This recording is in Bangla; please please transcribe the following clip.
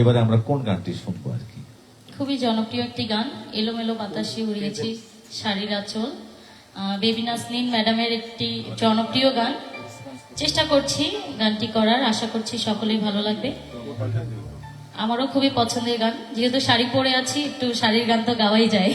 এবারে আমরা কোন গানটি শুনব আর কি? খুবই জনপ্রিয় একটি গান, এলোমেলো বাতাসে উড়িয়েছি শাড়ির আঁচল। বেবি নাসনিন ম্যাডামের একটি জনপ্রিয় গান। চেষ্টা করছি গানটি করার, আশা করছি সকলেই ভালো লাগবে। আমারও খুবই পছন্দের গান, যেহেতু শাড়ি পরে আছি, একটু শাড়ির গান তো গাওয়াই যায়।